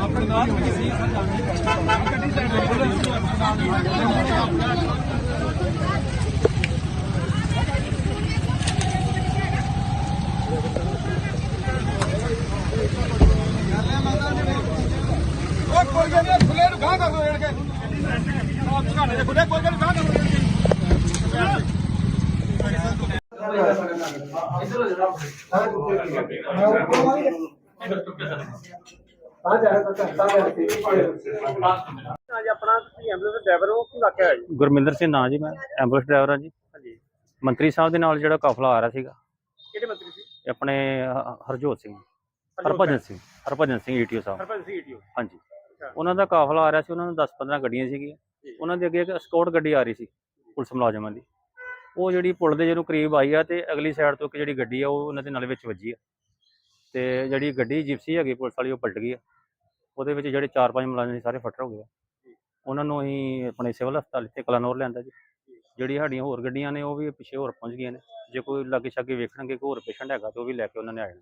ਆਪਣੇ ਨਾਲ ਕਿਸੇ ਕੋਈ ਗੱਲ ਨਹੀਂ ਖੁੱਲੇ ਨੂੰ ਗਾਂ ਕਰ ਦੋ ਜਿਹੜੇ ਕੇ ਆਪ ਘਾਣੇ ਦੇ ਖੁੱਲੇ ਕੋਈ ਗੱਲ ਗਾਂ ਕਰ ਦੋ ਅੱਜ ਆਪਣਾ ਤੁਸੀਂ ਐਂਬੂਲੈਂਸ ਡਰਾਈਵਰ ਹੋ ਕੀ ਵਾਕਿਆ ਹੈ ਜੀ ਗੁਰਮਿੰਦਰ ਸਿੰਘ ਨਾਂ ਜੀ ਮੈਂ ਐਂਬੂਲੈਂਸ ਡਰਾਈਵਰ ਹਾਂ ਜੀ। ਹਾਂਜੀ। ਮੰਤਰੀ ਸਾਹਿਬ ਦੇ ਨਾਲ ਜਿਹੜਾ ਕਾਫਲਾ ਆ ਰਿਹਾ ਸੀਗਾ। ਕਿਹੜੇ ਮੰਤਰੀ ਸੀ? ਇਹ ਆਪਣੇ ਹ- ਹਰਜੋਤ ਸਿੰਘ। ਹਰਭਜਨ ਸਿੰਘ। ਹਰਭਜਨ ਸਿੰਘ ਈਟੀਓ ਸਾਹਿਬ। ਸਰਪੰਚ ਸੀ ਈਟੀਓ ਹਾਂਜੀ। ਉਹਨਾਂ ਦਾ ਕਾਫਲਾ ਆ ਰਿਹਾ ਸੀ ਉਹਨਾਂ ਨੂੰ 10-15 ਗੱਡੀਆਂ ਸੀਗੀਆਂ। ਉਹਨਾਂ ਦੇ ਅੱਗੇ ਇੱਕ ਸਕਾਟ ਗੱਡੀ ਆ ਰਹੀ ਸੀ ਪੁਲਿਸ ਮੁਲਾਜ਼ਮਾਂ ਦੀ। ਉਹ ਜਿਹੜੀ ਪੁਲ ਦੇ ਜਦੋਂ ਕਰੀਬ ਆਈ ਆ ਤੇ ਅਗਲੀ ਸਾਈਡ ਤੋਂ ਇੱਕ ਜਿਹੜੀ ਗੱਡੀ ਆ, ਉਹ ਉਹਨਾਂ ਦੇ ਨਾਲ ਵਿੱਚ ਵੱਜੀ ਆ। ਤੇ ਜਿਹੜੀ ਗੱਡੀ ਜਿਪਸੀ ਹੈਗੀ, ਪੁਲਿਸ ਵਾਲੀ, ਉਹ ਪਲਟ ਗਈ ਆ। ਉਹਦੇ ਵਿੱਚ ਜਿਹੜੇ 4-5 ਮੁਲਾਜ਼ਮ ਸੀ, ਸਾਰੇ ਫੱਟਰ ਹੋ ਗਏ ਆ। ਉਹਨਾਂ ਨੂੰ ਅਸੀਂ ਆਪਣੇ ਸਿਵਲ ਹਸਪਤਾਲ ਇੱਥੇ ਕਲਾਨੌਰ ਲਿਆਂਦਾ ਜੀ। ਜਿਹੜੀ ਸਾਡੀਆਂ ਹੋਰ ਗੱਡੀਆਂ ਨੇ, ਉਹ ਵੀ ਪਿੱਛੇ ਹੋਰ ਪਹੁੰਚ ਗਈਆਂ ਨੇ। ਜੇ ਕੋਈ ਲਾਗੇ ਛਾਗੇ ਵੇਖਣਗੇ ਕੋਈ ਹੋਰ ਪੇਸ਼ੈਂਟ ਹੈਗਾ, ਤੇ ਉਹ ਵੀ ਲੈ ਕੇ ਉਹਨਾਂ ਨੇ ਆ ਜਾਣਾ।